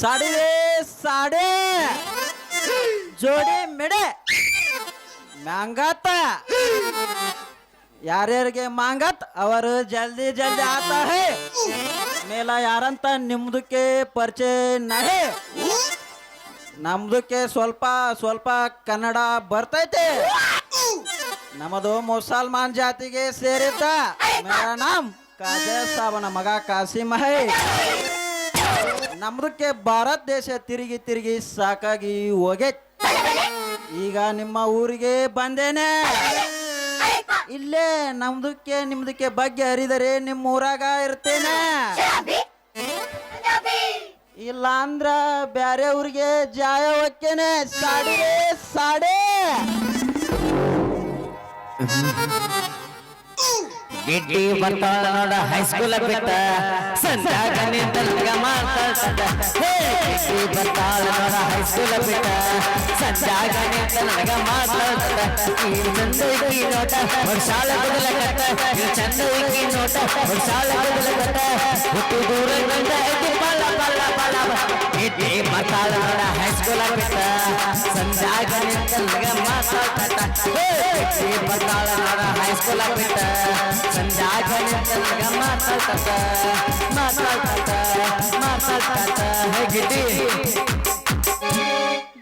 ಸಾಡಿ ಸಾಡೆ. ಜೋಡಿ ಮೆಡೆ. ಮ್ಯಾಂಗಾತ. ಯಾರ್ಯಾರಿಗೆ ಮಾಂಗತ್ ಅವರು ಜಲ್ದಿ ಜಲ್ದಿ ಆತ ಹೇ ಮೇಲ ಯಾರಂತ ನಿಮ್ದಕ್ಕೆ ಪರಿಚಯ ನಹೆ. ನಮ್ದಕ್ಕೆ ಸ್ವಲ್ಪ ಸ್ವಲ್ಪ ಕನ್ನಡ ಬರ್ತೈತೆ. ನಮ್ಮದು ಮುಸಲ್ಮಾನ್ ಜಾತಿಗೆ ಸೇರಿದ್ದ ಮೇರಾ ನಾಮ್ ಕಾಜೆ ಸಾಬನ ಮಗ ಕಾಸಿಮ್ ಹೈ. ನಮ್ದಕ್ಕೆ ಭಾರತ ದೇಶ ತಿರುಗಿ ತಿರುಗಿ ಸಾಕಾಗಿ ಹೋಗೆ ಈಗ ನಿಮ್ಮ ಊರಿಗೆ ಬಂದೇನೆ. ಇಲ್ಲೇ ನಮ್ದಕ್ಕೆ ನಿಮ್ದಕ್ಕೆ ಬಗ್ಗೆ ಹರಿದರೆ ನಿಮ್ಮ ಊರಾಗ ಇರ್ತೇನೆ. ಇಲ್ಲ ಅಂದ್ರ ಬ್ಯಾರೆ ಊರಿಗೆ ಜಾಯ ಹೋಕ್ಕೇನೆ ಸಾಡೆ ಸಾಡೆ ಗಿಡ್ಡಿ ಬರ್ತಾಳ ನೋಡ ಹೈಸ್ಕೂಲ್ ಬಿಟ್ಟ ಸಂಜಾಗ ನಿಂತಲ್ಗ ಗಿಡ್ಡಿ ಬರ್ತಾಳ ನೋಡ. ಹೈಸ್ಕೂಲ್ ಬಿಟ್ಟ ಸಂಜಾಗ ನಿಂತಲ್ಗ ನನಗ ಮಾತಾಡ್ತದ ಈ ಚಂದ ಇಕ್ಕಿ ನೋಟ ಬದಲ ನೋಟ ಬದಲ ಹುಟ್ಟು ದೂರ ಬಲ್ಲ ಮಾತಾಡೋಣ ಹೈಸ್ಕೂಲ ಬಿಟ್ಟ. ಸಂಜಾಗ ನಿಂತ ನನಗ ಮಾತಾಡ್ತದ ಹೇ ಗಿಡ್ಡಿ ಬರ್ತಾಳ ನೋಡ ಹೈಸ್ಕೂಲ ಬಿಟ್ಟ. ಸಂಜಾಗ ನಿಂತ ನನಗ ಮಾತಾಡ್ತದ ಮಾತಾಡ್ತದ ಮಾತಾಡ್ತದ ಹೇ ಗಿಡ್ಡಿ.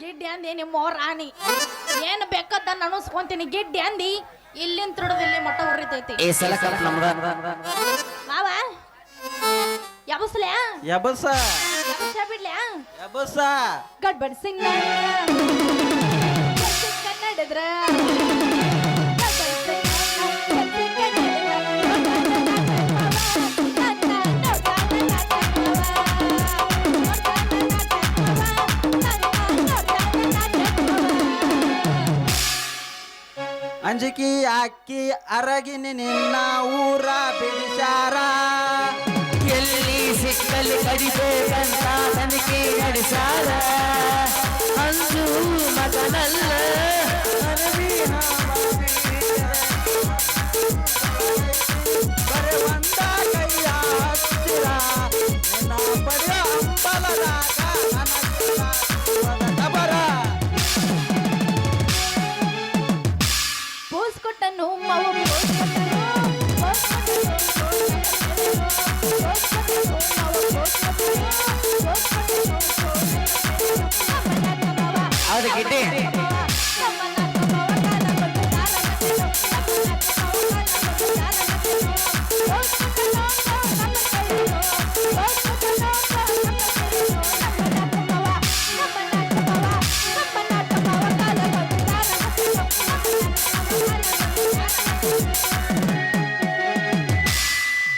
ಗಿಡ್ಡಿ ಅಂದಿ ನಿಮ್ಮ ರಾಣಿ. ಏನು ಬೇಕದ ಅನಸ್ಕೊಂತೀನಿ ಗಿಡ್ಡಿ ಅಂದಿ ಇಲ್ಲಿಂದ ತುಡ್ದು ಇಲ್ಲಿ ಮಟ್ಟ ಉರಿತೈತಿ ಈ ಸಲ ಕಪ್ ನಮ್ದ. ಮಾವ ಯಾಬಸ್ಲ್ಯಾ ಎಬಸ ಯಾಬಸ್ಯ ಬಿಡ್ಲ್ಯಾ ಎಬಸ ಗಡ್ಬಡ್ ಸಿಂಗ್ ಕನ್ನಡಿದ್ರ. ಅಂಜಿಕಿ ಅಕ್ಕಿ ಅರಗಿನಿ ನಿನ್ನ ಊರ ಬಿಡಿಸಾರ ಎಲ್ಲಿ ಸಿಕ್ಕಲ್ಲಿ ಕಡಿಬೇಕಂತ ತನಿಖೆ ನಡೆಸಾರ ಅಂದು ಮಗನಲ್ಲ.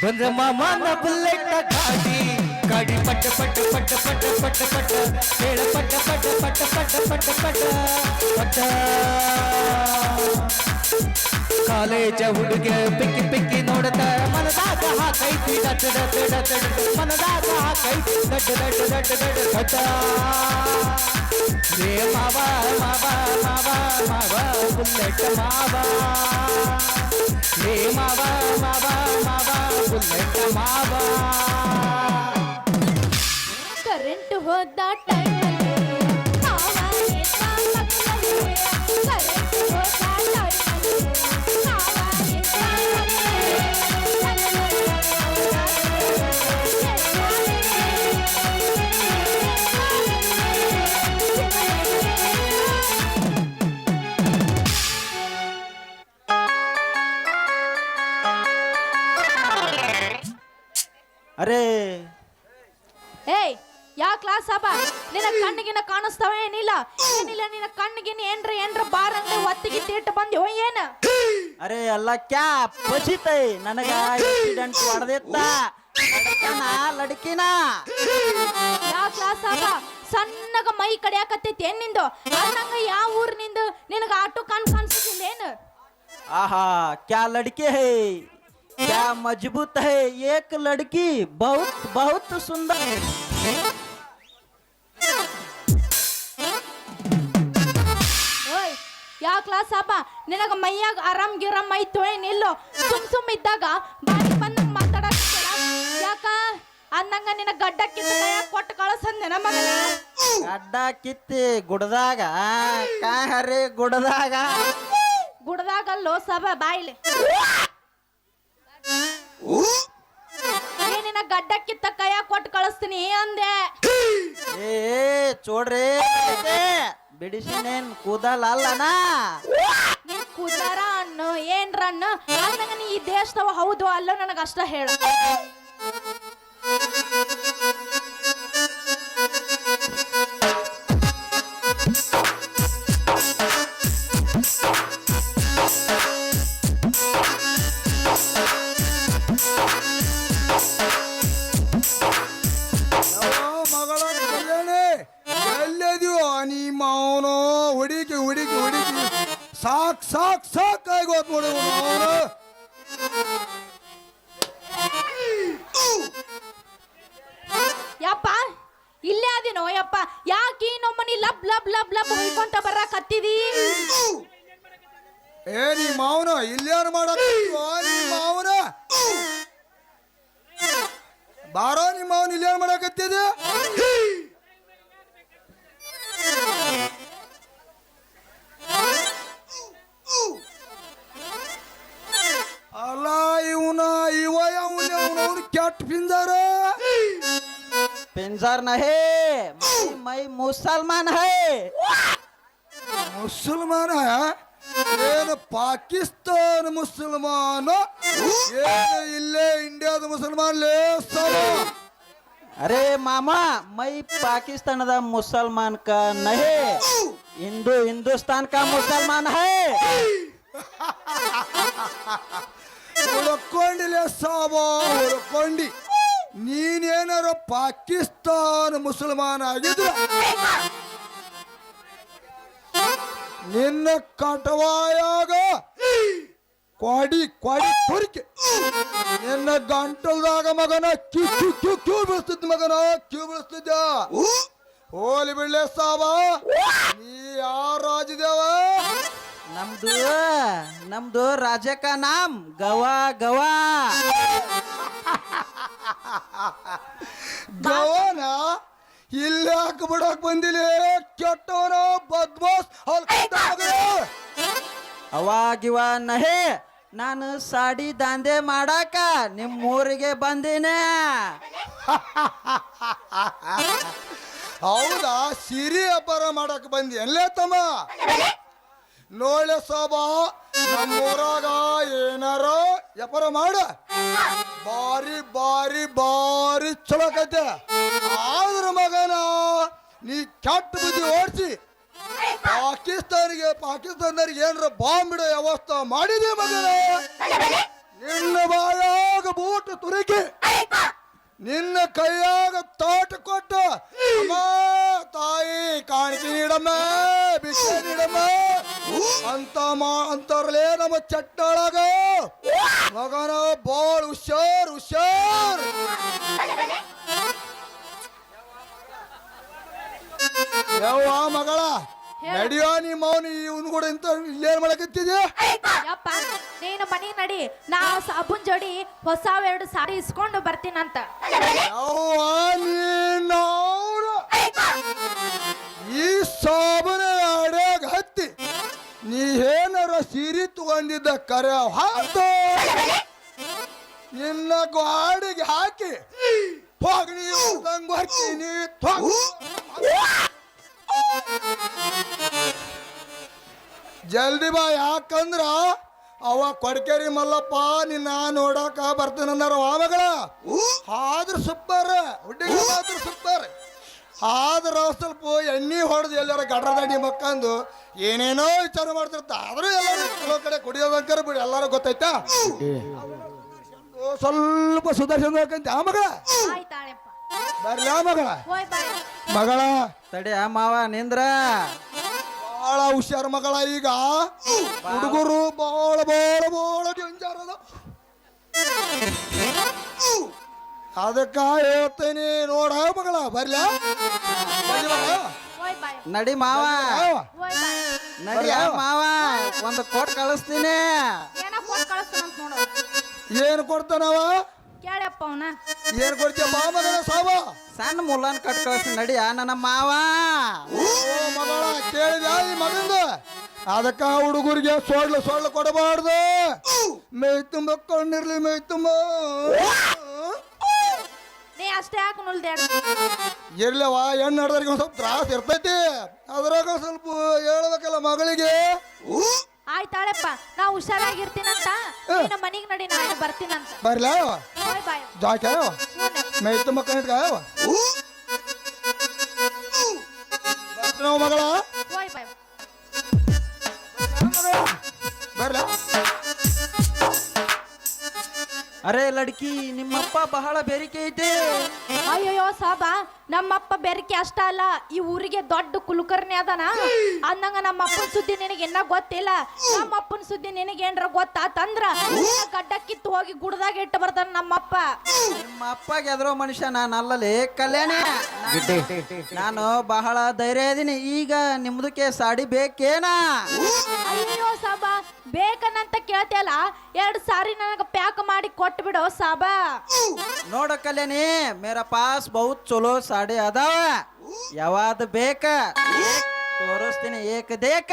ಬಂದ್ರ ಮಾಮನ ಬುಲ್ಲೆಟ್ ಗಾಡಿ ಗಾಡಿ ಪಟ್ಟ ಪಟ್ಟ ಪಟ್ಟ ಪಟ್ಟ ಪಟ್ಟ ಪಟ್ಟ ಹೇಳ ಪಟ್ಟ ಪಟ್ಟ ಪಟ್ಟ ಪಟ್ಟ ಪಟ್ಟ ಪಟ್ಟ ಪಟ್ಟ ಕಾಲೇಜ ಹುಡುಗ ಪಿಕ್ಕಿ ಪಿಕ್ಕಿ ನೋಡತ ಮನದಾಗ ಹಾಕೈತಿ ಡಟ್ ಡಟ್ ಡಟ್ ಡಟ್ ಮನದಾಗ ಹಾಕೈತಿ ದಡ್ಡ ದಡ್ಡ ದಡ್ಡ ದಡ್ಡ ದಡ್ಡ ರೇ ಮಾವ ಮಾವ ಮಾವ ಮಾವ ಬುಲ್ಲೆಟ್ ಮಾವ ರೇ ಮಾವ ಮಾವ ಮಾವ ಬುಲ್ಲೆಟ್ ಮಾವ ಕರೆಂಟ್ ಹೋದ ಅರೇ. ಏಯ್ ಯಾ ಕ್ಲಾಸ್ ಅಪ್ಪ ನಿನ್ನ ಕಣ್ಣಿಗಿನ ಕಾಣಿಸ್ತಾವ ಏನಿಲ್ಲ? ಏನಿಲ್ಲ ನಿನ್ನ ಕಣ್ಣಿಗಿನ ಏನ್ರ ಏನ್ರ ಬಾರ್ ಅಂದ್ರೆ ಒತ್ತಿಗೆ ತಿಟ್ಟು ಬಂದಿ ಹೋ ಏನ? ಅರೆ ಅಲ್ಲ ಕ್ಯಾ? ಪಚಿತೈ ನನಗ ಆಕ್ಸಿಡೆಂಟ್ ಹೊಡೆದಿತ್ತ. ಲಡ್ಕನ ಲಡ್ಕಿನ. ಯಾ ಕ್ಲಾಸ್ ಅಪ್ಪ ಸಣ್ಣಗ ಮೈ ಕಡಿಯಾಕತ್ತೈತಿ ಏನ್ ನಿಂದು? ಅನ್ನಂಗ ಯಾವ ಊರ್ ನಿಂದು? ನಿನಗ ಆಟೋ ಕಣ್ ಕಾಣಿಸ್ತಿಲ್ಲ ಏನು ಆಹಾ ಕ್ಯಾ ಲಡ್ಕೆ ಹೇ? क्या मजबूत है एक लड़की बहुत बहुत सुंदर है ಓಯ್ ಯಾ ಕ್ಲಾಸ್ ಅಪ್ಪ ನಿನಗ ಮೈಯಾಗ ಆರಾಮ್ ಗಿರಾಮ್ ಐತು ಏನಿಲ್ಲೋ ಸುಮ್ ಸುಮ್ ಇದ್ದಾಗ ಬಾಯಿ ಬಂದಂಗ ಮಾತಾಡಕ್ತಿಲ್ಲ ಯಾಕ ಅಂದಂಗ ನಿನ ಗಡ್ಡಕ್ಕಿಂತ ಕೈಯಾಗ ಕೊಟ್ಟು ಕಳಸಂದೆ ಮಗನ ಅಡ್ಡ ಕಿತ್ತಿ ಗುಡ್ದಾಗ ಕಾಹರಿ ಗುಡ್ದಾಗ ಗುಡ್ದಾಗಲ್ಲೋ ಸಭ ಬಾಯಿಲೆ ಏನಿನ ಗಡ್ಡಕ್ಕಿತ್ತ ಕೈಯಾಗ ಕೊಟ್ಟು ಕಳಿಸ್ತೀನಿ ಅಂದೆ. ಏ ಚೋಡ್ರಿ ಬಿಡಿಸಿನೇನ್ ಕೂದಲ್ ಅಲ್ಲನ? ನೀನ್ ಕುದಾರ ಅನ್ನು ಏನ್ರ ನೀ ಈ ದೇಶದವ ಹೌದು ಅಲ್ಲೋ ನನಗ ಅಷ್ಟ ಹೇಳ. ಅದಿನೋ ಯಪ್ಪ, ಯಾಕೆ ನಮ್ಮನಿ ಲಬ್ ಲಬ್ ಲಬ್ ಲಬ್ ಹೊಯ್ಕೊಂತ ಬರಕತ್ತಿದಿ ಏ, ನೀ ಮಾವನ, ಇಲ್ಲೇನು ಮಾಡಕ್ ಮಾವನ. ಬಾರೋ ನಿಮ್ಮ ಮಾವನ, ಇಲ್ಲೇನು ಮಾಡಕತ್ತಿದೆ ಅಲ್ಲ, ಇವನ, ಇವ ಅವನ ಅವನವ್ನು ಕೆಟ್ಟ ಪಿಂಜಾರ पिंजर नहीं मैं, मैं मुसलमान है ಮುಸಲ್ಮಾನ ಏನು ಪಾಕಿಸ್ತಾನ ಮುಸಲ್ಮಾನ ಏನು ಇಲ್ಲೇ ಇಂಡಿಯಾದ ಮುಸಲ್ಮಾನ್ ಲೇ ಸಾಲ अरे मामा मैं पाकिस्तान का मुसलमान का नहीं हिंदू हिंदुस्तान का मुसलमान है ಹುಡ್ಕೊಂಡಿಲ್ಲ ಸಾಬ ಹುಡ್ಕೊಂಡಿ ನೀನೇನಾರೋ ಪಾಕಿಸ್ತಾನ ಮುಸಲ್ಮಾನ ಆಗಿದ್ರು ನಿನ್ನ ಕಟವಾಯಾಗ ಕ್ವಾಡಿ ಕ್ವಾಡಿ ತುರ್ಕಿ. ನಿನ್ನ ಗಂಟಲ್ದಾಗ ಮಗನ ಕ್ಯೂ ಕ್ಯೂ ಕ್ಯೂ ಕ್ಯೂ ಬೀಳಿಸ್ತಿದ್ ಮಗನ, ಕ್ಯೂ ಬೀಳಿಸ್ತಿದ್ದ ಹೋಲಿ ಬಿಡ್ಲೆ ಸಾವ ನೀ ಯಾರ ರಾಜದೇವ? ನಮ್ದು ನಮ್ದು ರಾಜಕ ನಾಮ್ ಗವಾ ಗವಾ. ಗವನ ಇಲ್ಲಿ ಹಾಕಿ ಬಿಡಕ್ ಬಂದಿಲ್ಲ ಕೆಟ್ಟವನ ಬದ್ಮಾಸ್. ಅವಾಗಿವ ನಹೇ ನಾನು ಸಾಡಿ ದಾಂಧೆ ಮಾಡಾಕ ನಿಮ್ಮ ಊರಿಗೆ ಬಂದಿನೇ. ಹೌದಾ? ಸಿರಿ ವ್ಯಾಪಾರ ಮಾಡಕ್ ಬಂದಿ. ಅಲ್ಲೇ ತಮ್ಮ. ನೋಳೆ ಸೋಬ ನಮ್ಮೂರಾಗ ಏನಾರ ವ್ಯಾಪಾರ ಮಾಡ. ಬಾರಿ ಬಾರಿ ಬಾರಿ ಚಲೋ ಕತೆ ಆದ್ರ ಮಗನ ನೀ ಕೆಟ್ಟ ಬುದ್ಧಿ ಓಡಿಸಿ. ಪಾಕಿಸ್ತಾನಿಗೆ, ಪಾಕಿಸ್ತಾನದವ್ರಿಗೆ ಏನಾರ ಬಾಂಬ್ ಇಡೋ ವ್ಯವಸ್ಥೆ ಮಾಡಿದೆ ಮಗನ? ನಿನ್ನ ಬಾಯಾಗ ಬೂಟ್ ತುರುಕಿ. ನಿನ್ನ ಕೈಯಾಗ ತಾಟ ಕೊಟ್ಟು. ಅಮ್ಮ ತಾಯಿ ಕಾಣಿಕೆ ನೀಡಮ್ಮ ಬಿಸಿ ನೀಡಮ್ಮ ಅಂತ ಮಾ ಅಂತಾರಲೇ ನಮ್ಮ ಚಟ್ಟೊಳಗ ಮಗನ ಬಾಳ್ ಹುಷಾರ್ ಹುಷಾರ್. ಯಾವ ಮಗಳ ನಡಿಯೋ ನಿಮ್ಮ ಅವನು ಇವನು ಕೂಡ ಇಂತ ಇಲ್ಲೇನ್ ಮಾಡಕತ್ತಿದ್ಯಾ? ಯಪ್ಪ ನೀನು ಮನೆಗೆ ನಡಿ. ನಾ ಸಾಬುನ್ ಜೋಡಿ ಹೊಸ ಎರಡು ಸಾರಿ ಇಸ್ಕೊಂಡು ಬರ್ತೀನಂತ. ಈ ಸಾಬನ ನೀ ಏನಾರ ಸೀರೆ ತಗೊಂಡಿದ್ದ ಕರೆ ಹಾಕು ನಿನ್ನ ಗಾಡಿಗೆ ಹಾಕಿ ಹಾಕ್ತೀನಿ ಜಲ್ದಿ ಬಾ, ಯಾಕಂದ್ರ ಅವ ಕೊಡ್ಕೇರಿ ಮಲ್ಲಪ್ಪ, ನಿನ್ನ ನೋಡಕ ಅನ್ನಾರ ಮಗಳ ಆದ್ರ ಸುಪ್ಪರ್ ಹುಡ್ಡಿಗೆ ಆದ್ರೂ ಸೂಪರ್ ಆದ್ರ ಸ್ವಲ್ಪ ಎಣ್ಣೆ ಹೊಡೆದು ಎಲ್ಲಾರ ಗಡ್ರದಡಿ ಮಕ್ಕಂದು ಏನೇನೋ ವಿಚಾರ ಮಾಡ್ತಿರ್ತ. ಆದ್ರೂ ಎಲ್ಲರೂ ಕೆಲವು ಕಡೆ ಕುಡಿಯೋದಂಕರ ಬಿಡಿ ಎಲ್ಲಾರು ಗೊತ್ತೈತಾ ಸ್ವಲ್ಪ ಸುಧಾರಿಸ್ಬೇಕಂತ ಆ ಮಗಳ? ಆಯ್ತಾಳೆಪ್ಪ ಬರ್ಲಿ ಆ ಮಗಳ? ಹೋಯ್ ಮಗಳ? ತಡಿ ಆ ಮಾವ ನಿಂದ್ರ? ಬಹಳ ಹುಷಾರ್ ಮಗಳ ಈಗ. ಹುಡುಗರು ಬಹಳ ಬಹಳ ಬಹಳ ಡೇಂಜರ್ ಅದ ಅದಕ್ಕ ಹೇಳ್ತೇನೆ ನೋಡ ಮಗಳ ಬರ್ಲ. ನಡಿ ಮಾವ. ನಡಿ ಮಾವ? ಒಂದು ಕೊಟ್ಟು ಕಳಿಸ್ತೀನಿ. ಏನ ನೋಡು. ಕೊಡ್ತಾನವ? ಕೇಳಪ್ಪ ಅವನ. ಏನು ಕೊಡ್ತೀಯ ಬಾ ಮಗನ ಸಾವ? ಸಣ್ಣ ಮುಲ್ಲನ್ ಕಟ್ ಕಳಿಸ್ತೀನಿ. ನಡಿಯ ನನ್ನ ಮಾವ. ಓ ಮಗಳ ಕೇಳಿದ ಈ ಮಗಂದು. ಅದಕ್ಕ ಹುಡುಗರಿಗೆ ಸೊಳ್ಳು ಸೊಳ್ಳು ಕೊಡಬಾರ್ದು. ಮೈ ತುಂಬ ಕಣ್ಣಿರ್ಲಿ ಮೈ ತುಂಬ. ನೀ ಅಷ್ಟೇ ಯಾಕೆ ನುಲ್ದೆ ಇರ್ಲವ ಹೆಣ್ಣು ನಡೆದ್ರಿಗೆ ಒಂದು ಸ್ವಲ್ಪ ತ್ರಾಸ ಇರ್ತೈತಿ. ಅದ್ರಾಗ ಸ್ವಲ್ಪ ಹೇಳ್ಬೇಕಲ್ಲ ಮಗಳಿಗೆ. ಆಯ್ತಾಳಪ್ಪ ನಾ ಹುಷಾರಾಗಿರ್ತೀನಂತ. ನಿನ್ನ ಮನೆಗೆ ನಡಿ ನಾನು ಬರ್ತೀನಂತ. ಬರ್ಲ? ಬಾಯ್ ಜಾಕ ಹ್ಞೂನಪ್ಪ. ಮೈ ತುಂಬ ಕಣ್ಣಿಟ್ಕಾಯವ ಬರ್ತೀನವ ಮಗಳ. ಅರೆ ಲಡ್ಕಿ ನಿಮ್ಮಪ್ಪ ಬಹಳ ಬೇರಿಕೆ ಐತಿ ಅಯ್ಯೋ ಸಾಬ ನಮ್ಮಪ್ಪ ಬೆರಕೆ ಅಷ್ಟ ಅಲ್ಲ ಈ ಊರಿಗೆ ದೊಡ್ಡ ಕುಲಕರ್ಣಿ ಅದಾನ. ಅಂದಂಗ ನಮ್ಮಪ್ಪನ ಸುದ್ದಿ ನಿನಗೆ ಇನ್ನ ಗೊತ್ತಿಲ್ಲ. ನಮ್ಮಪ್ಪನ ಸುದ್ದಿ ನಿನಗೆ ಏನ್ರ ಗೊತ್ತಾತಂದ್ರ ಗಡ್ಡ ಕಿತ್ತು ಹೋಗಿ ಗುಡ್ದಾಗ ಇಟ್ಟು ಬರ್ತಾನ ನಮ್ಮಪ್ಪ. ನಿಮ್ಮ ಅಪ್ಪಗೆ ಎದುರೋ ಮನುಷ್ಯ ನಾನು ಅಲ್ಲಲೇ ಕಲ್ಯಾಣ. ನಾನು ಬಹಳ ಧೈರ್ಯ ಇದೀನಿ. ಈಗ ನಿಮ್ದಕ್ಕೆ ಸಾಡಿ ಬೇಕೇನಾ ಅಯ್ಯೋ ಸಾಬ ಬೇಕನ್ನಂತ ಕೇಳ್ತಿಯಲ್ಲ, ಎರಡು ಸಾರಿ ನನಗ ಪ್ಯಾಕ್ ಮಾಡಿ ಕೊಟ್ಟು ಬಿಡು ಸಾಬ. ನೋಡ ಕಲ್ಯಾಣಿ ಮೇರ ಪಾಸ್ ಬಹುತ್ ಚಲೋ ಸಾಡಿ ಅದಾವ. ಯಾವಾದ ಬೇಕ ತೋರಿಸ್ತೀನಿ, ಏಕ ದೇಕ.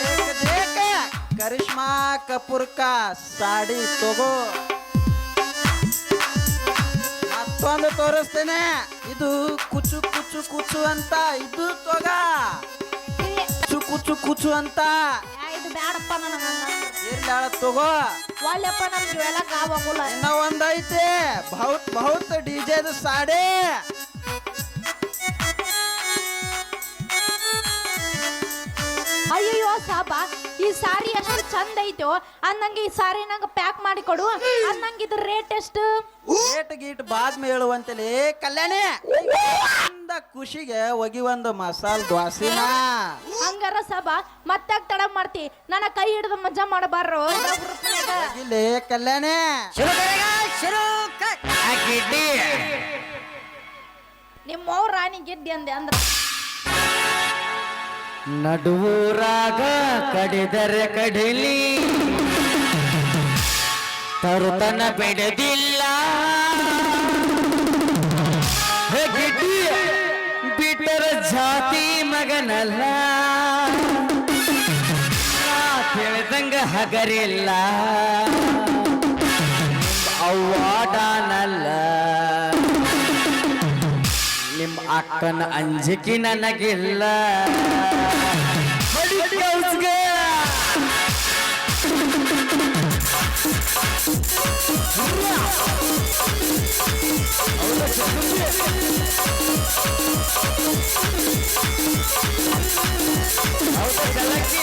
ಏಕ ದೇಕ, ಕರಿಷ್ಮಾ ಸಾಡಿ ತಗೋ. ಮತ್ತೊಂದು ತೋರಿಸ್ತೇನೆ. ಇದು ಕುಚು ಕುಚು ಕುಚು ಅಂತ ಇದು ತೊಗ ಕುಚು ಕುಚು ಕುಚು ಅಂತ. ಇದು ಬ್ಯಾಡಪ್ಪ ನನಗ. ಇರ್ಲಾಳ ತಗೋ? ಒಳ್ಳೆಪ್ಪ ನಮ್ಗೆ ಇವೆಲ್ಲ ಗಾವಾಗುಲ್ಲ ಇನ್ನ ಒಂದೈತೆ. ಬಹುತ್ ಬಹುತ್ ಡಿಜೆದು ಸಾಡೆ. ಅಯ್ಯೋ ಸಾಬಾ ಈ ಸಾರಿ ಎಷ್ಟು ಚಂದ ಐತೋ? ಅನ್ನಂಗೆ ಈ ಸಾರಿ ನಂಗೆ ಪ್ಯಾಕ್ ಮಾಡಿ ಕೊಡು. ಅನ್ನಂಗೆ ಇದ್ರ ರೇಟ್ ಎಷ್ಟು? ಗೇಟ್ ಗೀಟ್ ಬಾದ್ಮೆ ಹೇಳುವಂತಲೇ ಕಲ್ಯಾಣಿ. ಚಂದ ಖುಷಿಗೆ ಒಗಿ ಒಂದು ಮಸಾಲ ದ್ವಾಸಿನಾ. ಹಂಗಾರ ಸಭಾ ಮತ್ತೆ ತಡ ಮಾಡ್ತಿ. ನನ್ನ ಕೈ ಹಿಡಿದು ಮಜಾ ಮಾಡಬಾರ್ರು. ಇಲ್ಲಿ ಕಲ್ಯಾಣಿ. ಶುರು ಕರೆಗ, ಶುರು ಕ-. ನಿಮ್ಮವ್ರ ರಾಣಿ ಗೆಡ್ಡಿ ಅಂದೆ ಅಂದ್ರ ನಡುವೂರಾಗ ಕಡಿದರೆ ಕಡಿಲಿ. ತರುತನ ಬಿಡದಿಲ್ಲ. ಬಿಟ್ಟರ ಜಾತಿ ಮಗನಲ್ಲ. ತಿಳಿದಂಗ ಹಗರಿಲ್ಲ. ಅವ್ವಾಡನಲ್ಲ. ನಿಮ್ಮ ಅಕ್ಕನ ಅಂಜಿಕೆ ನನಗಿಲ್ಲ. ಹೌದಾ ಕಲಕ್ಕಿ?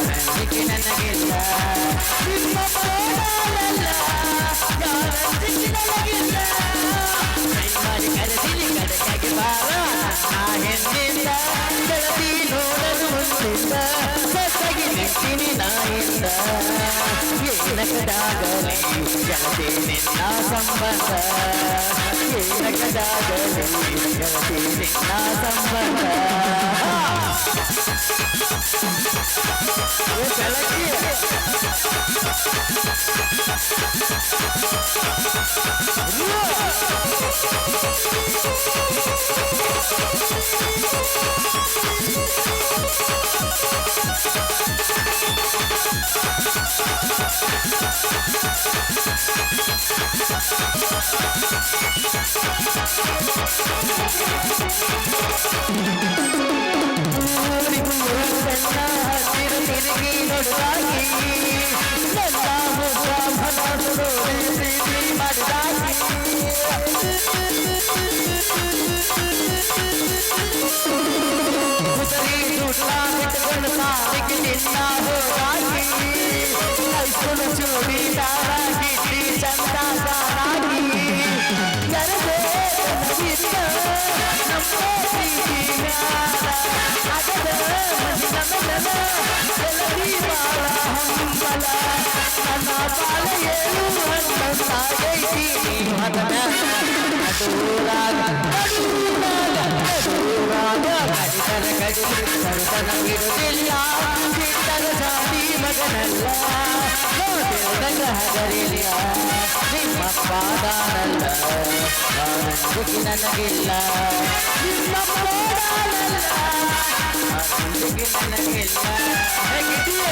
ಕಡಿಲಿ ತರುತನ ಬಿಡುವುದಿಲ್ಲ ಬಿಟ್ಟಿ ಬಿಟ್ಟರೆ ಜಾತಿ ಮಗನಲ್ಲ ನಾ ತಿಳಿದಾಗ ಹಗರಿಲ್ಲ ನಿಮ್ಮವ್ವಾದಾನಲ್ಲ ಯಾರಂಜಿಕೆ ನನಗಿಲ್ಲ ನಿಮ್ಮ ಮೋಡಲ್ಲ ಯಾರಂಜಿಕೆ ನನಗಿಲ್ಲ ಕೈಮಾರಿ ಕರೆದಿಲಿ ಕಡಕಾಗಿ ಬಾರ ನಾ ಹೆಣ್ಣಿಂದ ಗೆಳತಿ ನೋಡಲು ಮುಂದಿಂದ ಸತ್ತಾಗಿ ನಿಂತಿನಿ ನಾಯಿಂದ ಏನಕದಾಗಲಿ ಗೆಳತಿ ನಿನ್ನ ಸಂಬಂಧ ಏನಕದಾಗಲಿ ಗೆಳತಿ ನಿನ್ನ ಸಂಬಂಧ ಓ ಗೆಳತಿ ತಿರುಗಿ ನನ್ನ ಬಾಳ ಏಳು ಹಣ್ಣಾಗೈತಿ ಮದ ನಡೂರಾಗ ನಡೂರಾಗ ನಡೂರಾಗ ಕಡಿತರ ಕಡಿ ಸರುತನ ಬಿಡುತ್ತಿಲ್ಲ ಬಿಟ್ಟರ ಜಾತಿ ಮಗನಲ್ಲ ನೋಡಿದಂಗ ಹಗರಿಲ್ಲ ನಿಮ್ಮ ಪಾದಾನಲ್ಲ ನನಗಿಲ್ಲ ನಿಮ್ಮ ಪಾದಾನಲ್ಲ ಆನಂದಿಗೆ ನನಗಿಲ್ಲ ಹೇಗಿದೆಯೇ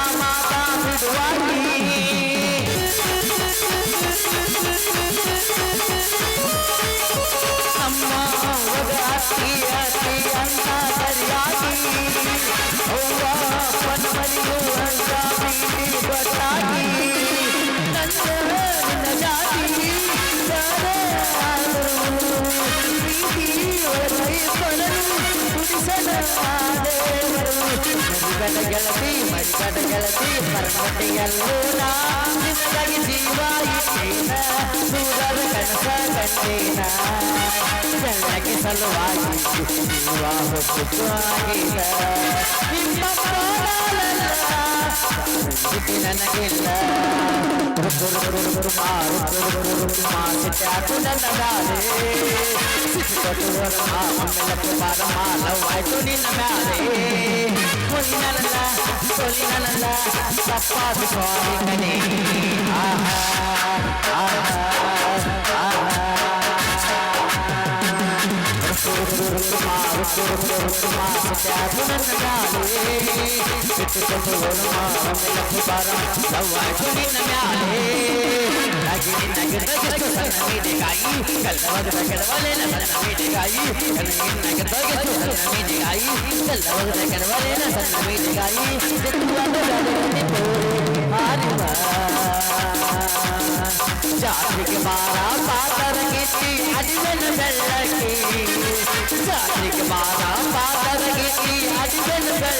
Tia, Tia, Tia. ಮರಿಗಡ ಗೆಳತಿ ಮರಿಗಡ ಗೆಳತಿ ಪರಮತಿಯಲ್ಲೂ ನಾ ನಿನಗಾಗಿ ಜೀವ ಇಟ್ಟೇನ ನೂರಾರ ಕನಸ ಕಂಡೇನ ಬೆಳ್ಳಗೆ ಸಲುವಾಗಿ ಜೀವ ಹೊತ್ತು ಆಗಿದ ನಿಮ್ಮ நல்லா சொல்லுங்க நல்லா ஆஹா ஆஹா गिरी नगर दग सुसनमी दिखाई गलवज बगल वाले नसनमी दिखाई गिरी नगर दग सुसनमी दिखाई गलवज बगल वाले नसनमी दिखाई दिखवा दो जाने के बारा पातर की अजन बेल की जाति के बारा अजन बेल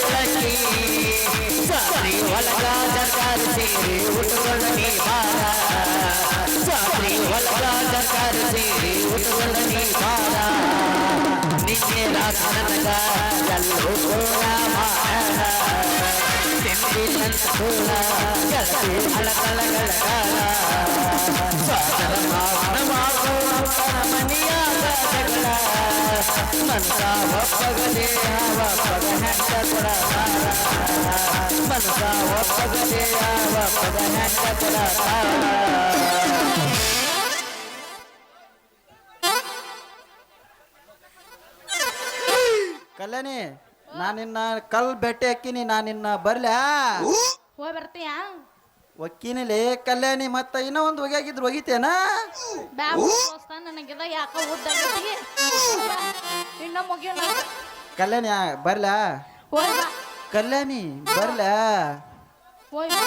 ಕಲ್ಯಾಣಿ ನಾನಿನ್ನ ಕಲ್ ಭೇಟಿ ಹಾಕಿನಿ ನಾನಿನ್ನ ಬರ್ಲ್ಯಾ ಹೋಗಿ ಬರ್ತೀಯಾ? ಒಕ್ಕಿನಿಲೆ ಕಲ್ಯಾಣಿ ಮತ್ತ ಇನ್ನೂ ಒಂದು ಒಗ್ಯಾಗಿದ್ರು ಒಗಿತೇನ? ನನಗಿದ ಯಾಕ ಉದ್ದಾಗೈತಿ ಇನ್ನ ಮುಗಿಯೋಣ ಕಲ್ಯಾಣಿ ಬರ್ಲ? ಹೋಯ್ ಬಾ. ಕಲ್ಯಾಣಿ ಬರ್ಲ? ಹೋಯ್ ಬಾ.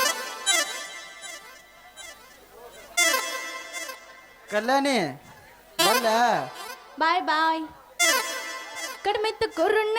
ಕಲ್ಯಾಣಿ ಬರ್ಲ? ಬಾಯ್ ಬಾಯ್. ಕಡಿಮೆ ಕೊರೋಣ